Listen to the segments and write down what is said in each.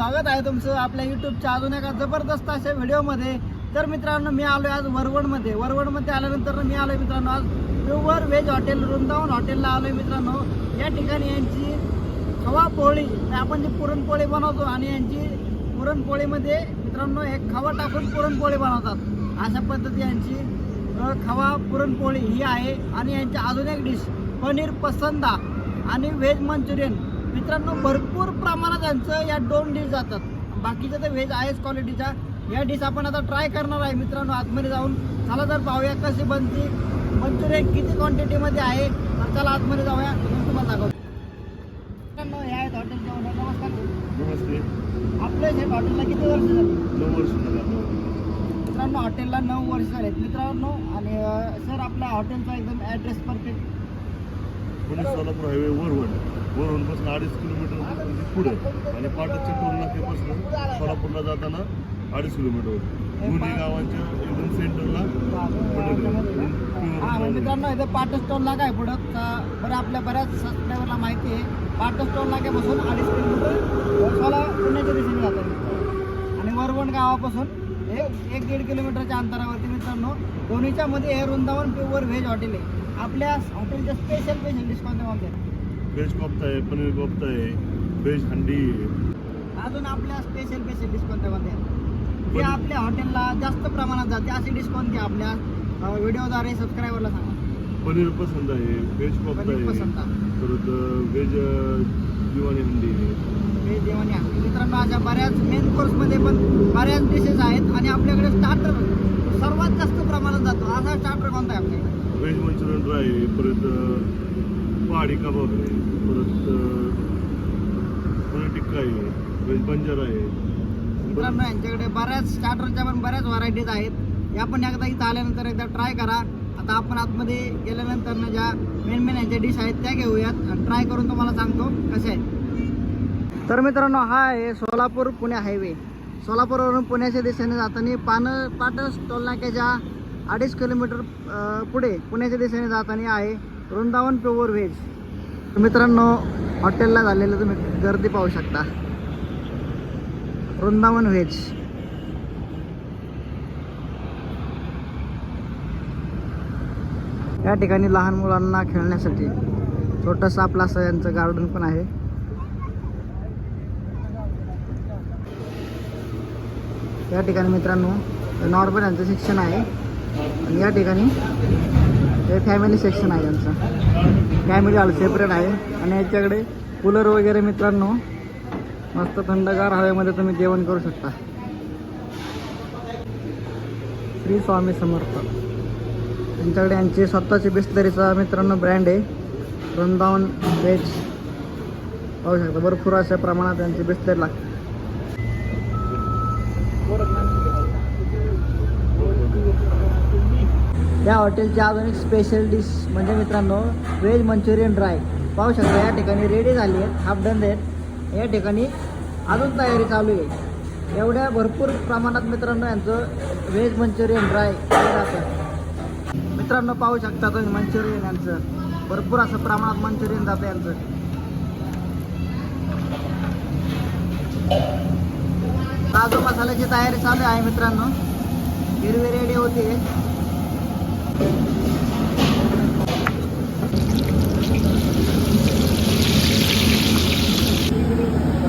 स्वागत आहे तुमचं आपल्या युट्यूबच्या अजून एका जबरदस्त अशा व्हिडिओमध्ये. तर मित्रांनो मी आलो आज वरवडमध्ये. वरवडमध्ये आल्यानंतर मी आलो मित्रांनो आज प्युअर व्हेज हॉटेल वृंदावन हॉटेलला आलो मित्रांनो. या ठिकाणी यांची खवा पोळी आपण जी पुरणपोळी बनवतो आणि यांची पुरणपोळीमध्ये मित्रांनो एक खवा टाकून पुरणपोळी बनवतात. अशा पद्धती यांची खवा पुरणपोळी ही आहे. आणि यांची अजून एक डिश पनीर पसंदा आणि व्हेज मंचुरियन. मित्रांनो भरपूर प्रमाणात यांचं या दोन डिश जातात. बाकीच्या तर व्हेज आहेच क्वालिटीच्या या डिश आपण आता ट्राय करणार आहे मित्रांनो आतमध्ये जाऊन. चला तर पाहूया कशी बनते. मंचुरियन किती क्वांटिटीमध्ये आहे? तर चला आतमध्ये जाऊया. तुम्हाला दाखवतो. मित्रांनो हे आहेत हॉटेलच्या ओनर नमस्कार. नमस्ते. आपल्या हे हॉटेलला किती वर्ष झाली? नऊ वर्ष झालं. मित्रांनो हॉटेलला नऊ वर्ष झालेत. मित्रांनो आणि सर आपल्या हॉटेलचा एकदम address perfect Pune Solapur highway Varvan वरवणपासून अडीच किलोमीटर पुढे आणि पाटसच्या टोल नाक्यापासून सोलापूरला जाताना अडीच किलोमीटर दोन्ही गावांच्या एकदम सेंटरला हां मग मित्रांनो इथं पाटस टोल नाका आहे पुढं. तर बरं आपल्या बऱ्याच सबस्क्रायबरला माहिती आहे. पाटस टोल नाक्यापासून अडीच किलोमीटर सोला पुण्याच्या दिशेने जातात आणि वरवण गावापासून एक एक दीड किलोमीटरच्या अंतरावरती मित्रांनो दोन्हीच्या मध्ये हे वृंदावन प्युअर व्हेज हॉटेल आहे. आपल्या हॉटेलचे स्पेशल स्पेशल डिस्काउंट म्हणते व्हेज कोफ्ता आहे पनीर कोफ्ता आहे व्हेज हंडी आहे. अजून आपल्या स्पेशल स्पेशल डिस्काउंटमध्ये जे आपल्या हॉटेलला जास्त प्रमाणात जाते असे डिस्काउंट द्या आपल्या व्हिडिओद्वारे सबस्क्रायबरला सांगा. पनीर पसंत आहे व्हेज कोफ्ता पनीर आहे. परत व्हेज दिवाणी हंडी आहे. हे जेवण आहे मित्रांनो अशा बऱ्याच मेन कोर्समध्ये पण बऱ्याच डिशेस आहेत आणि आपल्याकडे स्टार्टर सर्वात जास्त प्रमाणात जातो. असा स्टार्टर कोणता आहे आपल्याकडे? व्हेज मंचुरियन ड्राय आहे. परत पहाडी कबाब आहे. परत टिक्का आहे. व्हेज बंजारा आहे. मित्रांनो यांच्याकडे बऱ्याच स्टार्टरच्या पण बऱ्याच व्हरायटीज आहेत. या पण एकदा इथं आल्यानंतर एकदा ट्राय करा. आता आपण आतमध्ये गेल्यानंतर ना ज्या मेन मेन यांच्या डिश आहेत त्या घेऊयात. आणि ट्राय करून तुम्हाला सांगतो कसे आहेत. तर मित्रांनो हा आहे सोलापूर पुणे हायवे. सोलापूरवरून पुण्याच्या दिशेने जाताना पान पाटस टोलनाक्याच्या अडीच किलोमीटर पुढे पुण्याच्या दिशेने जाताना आहे वृंदावन प्युअर व्हेज. मित्रांनो हॉटेलला झालेलं तुम्ही गर्दी पाहू शकता. वृंदावन व्हेज. या ठिकाणी लहान मुलांना खेळण्यासाठी छोटंसं आपलं असं यांचं गार्डन पण आहे. या ठिकाणी मित्रांनो नॉर्मल यांचं सेक्शन आहे. आणि या ठिकाणी हे फॅमिली सेक्शन आहे यांचं. फॅमिली हॉल सेपरेट आहे. आणि याच्याकडे कूलर वगैरे मित्रांनो मस्त थंडगार हवेमध्ये तुम्ही जेवण करू शकता. श्री स्वामी समर्थ. त्यांच्याकडे यांची स्वतःची बिस्तरीचा मित्रांनो ब्रँड आहे. वृंदावन व्हेज पाहू शकता भरपूर अशा प्रमाणात त्यांची बिस्तरी लागते. या हॉटेलची अजून एक स्पेशल डिश म्हणजे मित्रांनो व्हेज मंचुरियन ड्राय पाहू शकता या ठिकाणी रेडी झाली आहे हाफ डन आहेत. या ठिकाणी अजून तयारी चालू आहे. एवढ्या भरपूर प्रमाणात मित्रांनो यांचं व्हेज मंचुरियन ड्राय जातं मित्रांनो पाहू शकता तुम्ही मंचुरियन यांचं. भरपूर असं प्रमाणात मंचुरियन जातं यांचं. काजू मसाल्याची तयारी चालू आहे मित्रांनो. हिरवी रेडी होते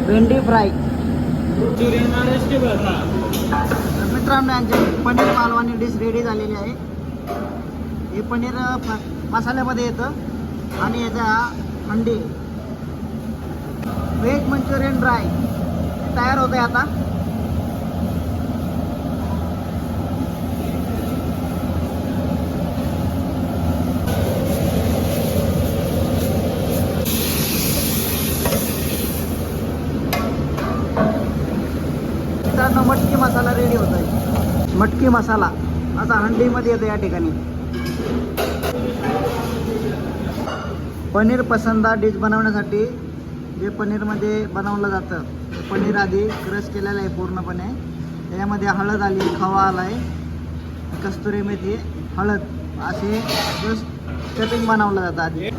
भेंडी फ्राय. तर मित्रांनो यांची पनीर मालवानी डिश रेडी झालेली आहे. हे पनीर मसाल्यामध्ये येतं आणि याचा हंडी. व्हेज मंचुरियन ड्राय तयार होत आहे आता मित्रांनो मटकी मसाला रेडी होत आहे मटकी मसाला असा हंडीमध्ये येतो या ठिकाणी. पनीर पसंदा डिश बनवण्यासाठी जे पनीरमध्ये बनवलं जातं ते पनीर आधी क्रश केलेलं आहे पूर्णपणे. त्याच्यामध्ये हळद आली खवा आला आहे कस्तुरी मेथी हळद असे जस्ट स्टफिंग बनवलं जातं आधी.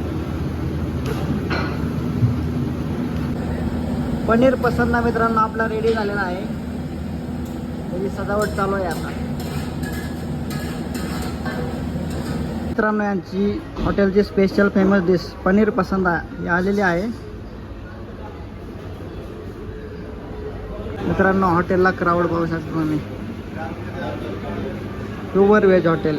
पनीर पसंदा मित्रांनो आपला रेडी झालेला आहे. त्याची सजावट चालू आहे आता. मित्रांनो यांची हॉटेलची स्पेशल फेमस डिश पनीर पसंद ही आलेली आहे. मित्रांनो हॉटेलला क्राऊड पाहू शकतो तुम्ही. प्युअर व्हेज हॉटेल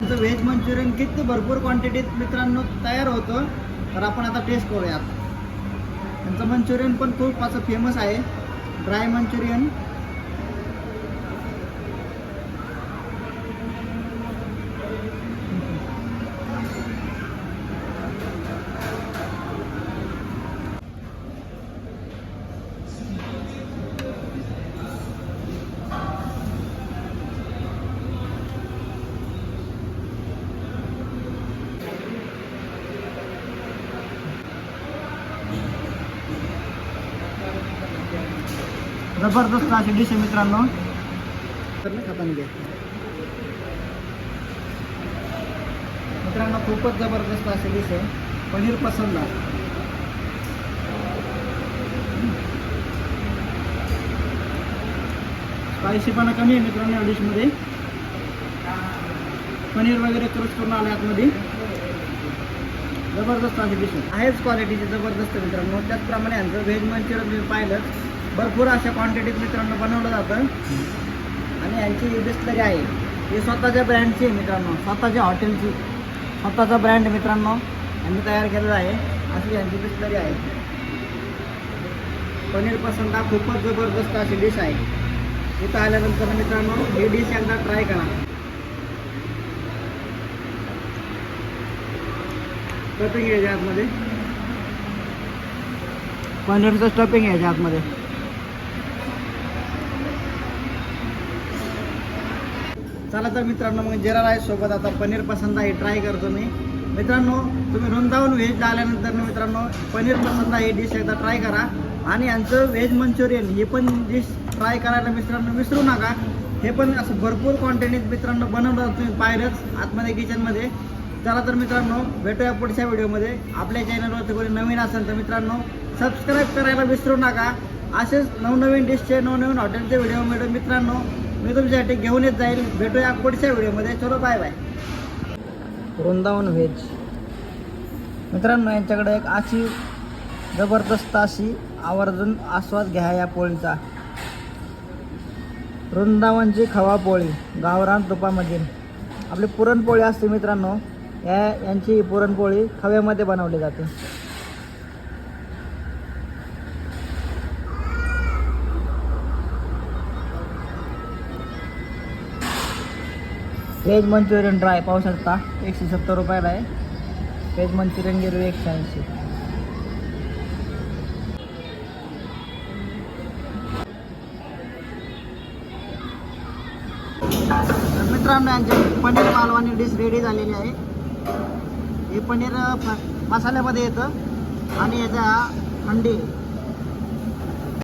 तुमचं व्हेज मंचुरियन किती भरपूर क्वांटिटीत मित्रांनो तयार होतं तर आपण आता टेस्ट करूयात. त्यांचं मंचुरियन पण खूप असं फेमस आहे. ड्राय मंचुरियन जबरदस्त अशी डिश आहे मित्रांनो. मित्रांनो खूपच जबरदस्त अशी डिश आहे. पनीर पसंद स्पायसीपणा कमी आहे मित्रांनो या डिशमध्ये पनीर वगैरे क्रश करून आले आतमध्ये. जबरदस्त अशी डिश आहेच क्वालिटीची जबरदस्त मित्रांनो. त्याचप्रमाणे यांचं व्हेज मंचुरियन तुम्ही पाहिलं भरपूर अशा क्वांटिटीत मित्रांनो बनवलं जातं. आणि यांची बिस्लरी आहे. ही स्वतःच्या ब्रँडची आहे मित्रांनो. स्वतःच्या हॉटेलची स्वतःचा ब्रँड मित्रांनो. यांनी तयार केलेला आहे. अशी यांची बिस्लरी आहे. पनीर पसंत हा खूपच जबरदस्त अशी डिश आहे. इथं आल्यानंतर मित्रांनो ही डिश एकदा ट्राय करा. स्टफिंग घ्यायचे आतमध्ये पनीरचं स्टफिंग घ्यायचे आतमध्ये चला तर मित्रांनो मग जिरा राईस सोबत. आता पनीर पसंदा हे ट्राय करतो मी. मित्रांनो तुम्ही वृंदावन व्हेज आल्यानंतर मित्रांनो पनीर पसंत ही डिश एकदा ट्राय करा. आणि यांचं व्हेज मंचुरियन हे पण डिश ट्राय करायला मित्रांनो विसरू नका. हे पण असं भरपूर क्वांटिटीत मित्रांनो बनवलं तुम्ही पाहिलंच आतमध्ये किचनमध्ये चला तर मित्रांनो भेटूया पुढच्या व्हिडिओमध्ये आपल्या चॅनलवरती कोणी नवीन असेल तर मित्रांनो सबस्क्राईब करायला विसरू नका. असेच नवनवीन डिशचे नवनवीन हॉटेलचे व्हिडिओ मिळून मित्रांनो. मी तुमच्यासाठी घेऊन येत जाईल. भेटूया पुढच्या व्हिडिओमध्ये. चलो बाय बाय वृंदावन व्हेज. मित्रांनो यांच्याकडे एक अशी जबरदस्त अशी आवर्जून आस्वाद घ्या या पोळीचा. वृंदावनची खवा पोळी गावरान तुपामध्ये. आपली पुरणपोळी असते मित्रांनो. या यांची पुरणपोळी खव्यामध्ये बनवली जाते. व्हेज मंचुरियन ड्राय पाहू शकता एकशे सत्तर रुपयाला आहे. व्हेज मंचुरियन गिरवी एकशे ऐंशी. मित्रांनो यांची पनीर मालवानी डिश रेडी झालेली आहे. हे पनीर फ- मसाल्यामध्ये येतं आणि याच्या अंडी